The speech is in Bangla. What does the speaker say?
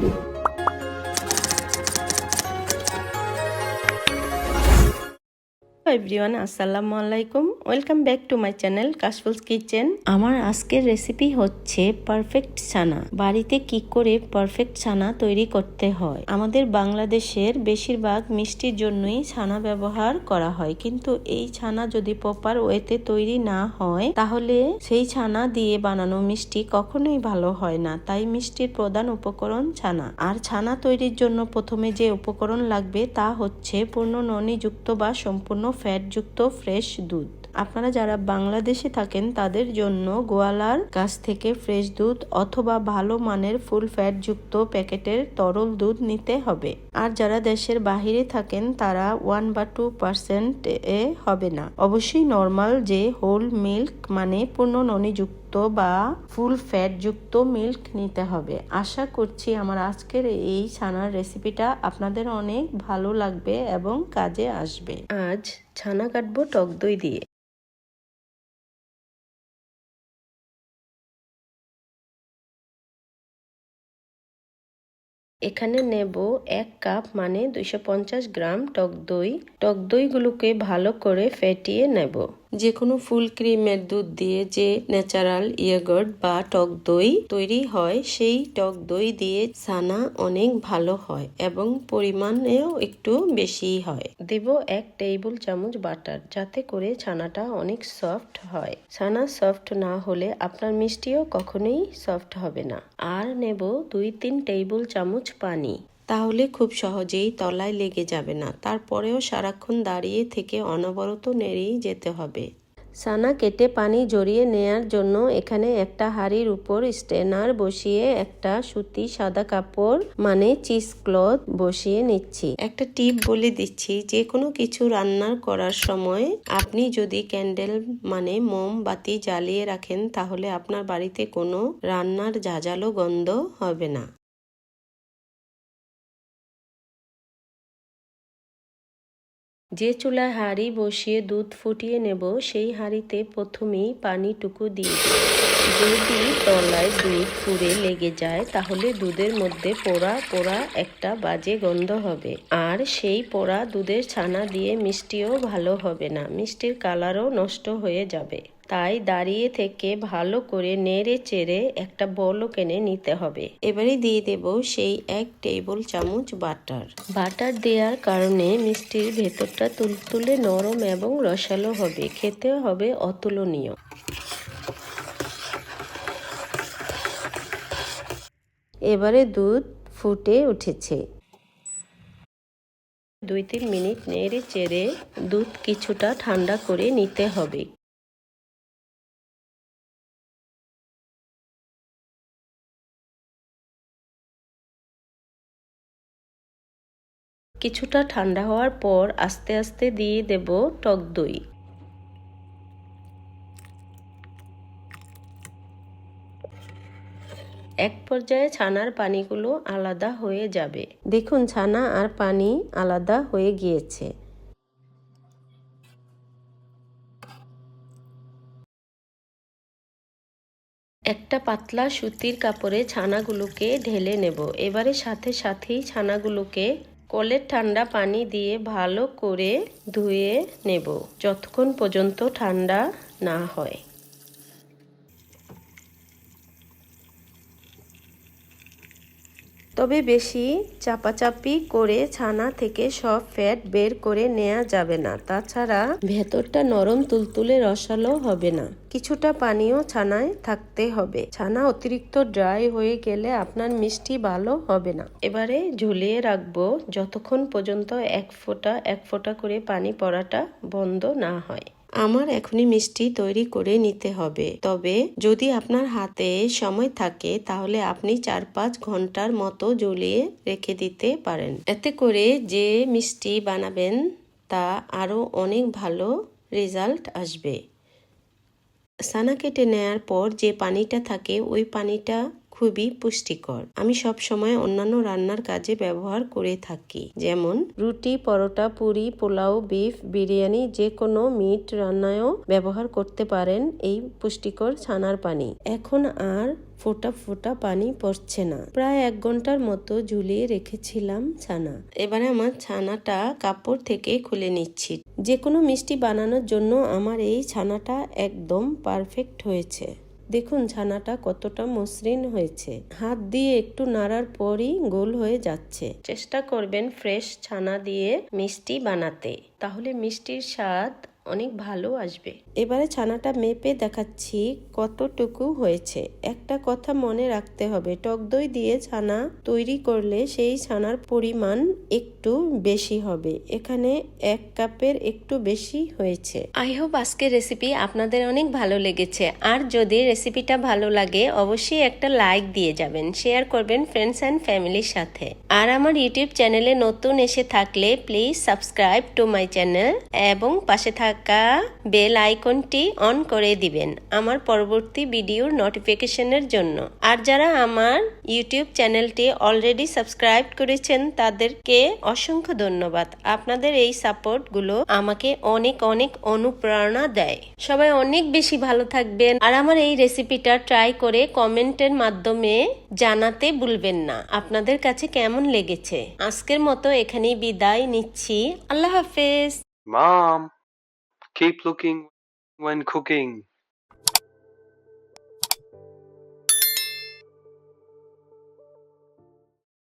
থাকবে এভরিওয়ান, আসসালামু আলাইকুম। Welcome back to my channel Kashful's kitchen. আমার আজকের রেসিপি হচ্ছে পারফেক্ট ছানা। বাড়িতে কি করে পারফেক্ট ছানা তৈরি করতে হয়? আমাদের বাংলাদেশের বেশিরভাগ মিষ্টির জন্যই ছানা ব্যবহার করা হয়। কিন্তু এই ছানা যদি প্রপার ওয়েতে তৈরি না হয়, তাহলে সেই ছানা দিয়ে বানানো মিষ্টি কখনোই ভালো হয় না। তাই মিষ্টির প্রধান উপকরণ ছানা। আর ছানা তৈরির জন্য প্রথমে যে উপকরণ লাগবে তা হচ্ছে পূর্ণ ননিযুক্ত বা সম্পূর্ণ ফ্যাটযুক্ত ফ্রেশ দুধ। আপনারা যারা বাংলাদেশে থাকেন, তাদের জন্য গোয়ালার কাছ থেকে ফ্রেশ দুধ অথবা ভালো মানের ফুল ফ্যাটযুক্ত প্যাকেটের তরল দুধ নিতে হবে। আর যারা দেশের বাহিরে থাকেন, তারা ওয়ান বা টু পার্সেন্ট এ হবে না। অবশ্যই নর্মাল যে হোল মিল্ক মানে পূর্ণ ননিযুক্ত বা ফুল ফ্যাট যুক্ত মিল্ক নিতে হবে। আশা করছি আমার আজকের এই ছানার রেসিপিটা আপনাদের অনেক ভালো লাগবে এবং কাজে আসবে। আজ ছানা কাটবো টক দই দিয়ে। এখানে নেব এক কাপ মানে দুইশো পঞ্চাশ গ্রাম টক দই। টক দইগুলোকে ভালো করে ফেটিয়ে নেব। যে কোনো ফুল ক্রিমের দুধ দিয়ে যে ন্যাচারাল ইয়োগর্ট বা টক দই তৈরি হয়, সেই টক দই দিয়ে ছানা অনেক ভালো হয় এবং পরিমাণেও একটু বেশি হয়। দেব এক টেবিল চামচ বাটার যাতে করে ছানাটা অনেক সফট হয়। ছানা সফট না হলে আপনার মিষ্টিও কখনোই সফট হবে না। আর নেব দুই তিন টেবিল চামচ পানি। তাহলে খুব সহজেই তলায় লেগে যাবে না। তারপরেও সারাক্ষণ দাঁড়িয়ে থেকে অনবরত নেড়েই যেতে হবে। সানা কেটে পানি জড়িয়ে নেয়ার জন্য এখানে একটা হাড়ির উপর স্টেনার বসিয়ে একটা সুতি সাদা কাপড় মানে চিজ ক্লথ বসিয়ে নিচ্ছি। একটা টিপ বলে দিচ্ছি, যে কোনো কিছু রান্নার করার সময় আপনি যদি ক্যান্ডেল মানে মোমবাতি জ্বালিয়ে রাখেন, তাহলে আপনার বাড়িতে কোনো রান্নার ঝাঁঝালো গন্ধ হবে না। যে চুলায় হাঁড়ি বসিয়ে দুধ ফুটিয়ে নেব, সেই হাঁড়িতে প্রথমেই পানিটুকু দিয়ে যদি তলায় দুধ পুড়ে লেগে যায়, তাহলে দুধের মধ্যে পোড়া পোড়া একটা বাজে গন্ধ হবে। আর সেই পোড়া দুধের ছানা দিয়ে মিষ্টিও ভালো হবে না। মিষ্টির কালারও নষ্ট হয়ে যাবে। তাই দাঁড়িয়ে থেকে ভালো করে নেড়ে চেড়ে একটা বলও কেনে নিতে হবে। এবারে দিয়ে দেব সেই এক টেবিল চামচ বাটার। বাটার দেওয়ার কারণে মিষ্টির ভেতরটা তুলতুলে নরম এবং রসালো হবে খেতেও হবে অতুলনীয়। এবারে দুধ ফুটে উঠেছে। দুই তিন মিনিট নেড়ে চেড়ে দুধ কিছুটা ঠান্ডা করে নিতে হবে। কিছুটা ঠান্ডা হওয়ার পর আস্তে আস্তে দিয়ে দেব টক দই। এক পর্যায়ে ছানার পানিগুলো আলাদা হয়ে যাবে। দেখুন, ছানা আর পানি আলাদা হয়ে গিয়েছে। একটা পাতলা সুতির কাপড়ে ছানাগুলোকে ঢেলে নেব। এবারে সাথে সাথেই ছানাগুলোকে কলের ঠান্ডা পানি দিয়ে ভালো করে ধুয়ে নেব যতক্ষণ পর্যন্ত ঠান্ডা না হয়। তবে বেশি চাপাচাপি করে ছানা থেকে সব ফ্যাট বের করে নেওয়া যাবে না। তাছাড়া ভেতরটা নরম তুলতুলে রসালো হবে না। কিছুটা পানিও ছানায় থাকতে হবে। ছানা অতিরিক্ত ড্রাই হয়ে গেলে আপনার মিষ্টি ভালো হবে না। এবারে ঝুলিয়ে রাখব যতক্ষণ পর্যন্ত এক ফোঁটা এক ফোঁটা করে পানি পড়াটা বন্ধ না হয়। আমার এখনই মিষ্টি তৈরি করে নিতে হবে। তবে যদি আপনার হাতে সময় থাকে, তাহলে আপনি চার পাঁচ ঘণ্টার মতো জ্বলিয়ে রেখে দিতে পারেন। এতে করে যে মিষ্টি বানাবেন, তা আরও অনেক ভালো রেজাল্ট আসবে। সানা কেটে নেয়ার পর যে পানিটা থাকে, ওই পানিটা খুবই পুষ্টিকর। আমি সব সময় অন্যান্য রান্নার কাজে ব্যবহার করে থাকি। যেমন রুটি, পরোটা, পুরি, পোলাও, বিফ, বিরিয়ানি যে কোনো মিট রান্নায়ও ব্যবহার করতে পারেন এই পুষ্টিকর ছানার পানি। এখন আর ফোটা ফোটা পানি পড়ছে না। প্রায় এক ঘণ্টার মতো ঝুলিয়ে রেখেছিলাম ছানা। এবারে আমার ছানাটা কাপড় থেকে খুলে নিচ্ছি। যে কোনো মিষ্টি বানানোর জন্য আমার এই ছানাটা একদম পারফেক্ট হয়েছে। দেখুন ছানাটা কতটা মসৃণ হয়েছে। হাত দিয়ে একটু নাড়ার পরই গোল হয়ে যাচ্ছে। চেষ্টা করবেন ফ্রেশ ছানা দিয়ে মিষ্টি বানাতে। তাহলে মিষ্টির স্বাদ অনেক ভালো আসবে। এবারে ছানাটা মেপে দেখাচ্ছি কতটুকু হয়েছে। একটা কথা মনে রাখতে হবে টক দই দিয়ে ছানা তৈরি করলে সেই ছানার পরিমাণ একটু বেশি হবে। এখানে এক কাপের একটু বেশি হয়েছে। আই হোপ আজকের রেসিপি আপনাদের অনেক ভালো লেগেছে। আর যদি রেসিপিটা ভালো লাগে অবশ্যই একটা লাইক দিয়ে যাবেন। শেয়ার করবেন ফ্রেন্ডস অ্যান্ড ফ্যামিলির সাথে। আর আমার ইউটিউব চ্যানেলে নতুন এসে থাকলে please subscribe to my channel এবং পাশে থাকা বেল আইকনটি অন করে দিবেন আমার পরবর্তী ভিডিওর নোটিফিকেশনের জন্য। আর যারা আমার ইউটিউব চ্যানেলটি অলরেডি সাবস্ক্রাইব করেছেন তাদেরকে অসংখ্য ধন্যবাদ। আপনাদের এই সাপোর্টগুলো আমাকে অনেক অনেক অনুপ্রেরণা দেয়। সবাই অনেক বেশি ভালো থাকবেন। আর আমার এই রেসিপিটা ট্রাই করে কমেন্টের মাধ্যমে জানাতে ভুলবেন না। আপনাদের কাছে কেমন লেগেছে? আজকের মতো এখানেই বিদায় নিচ্ছি। আল্লাহ হাফেজ। Mom, keep looking when cooking.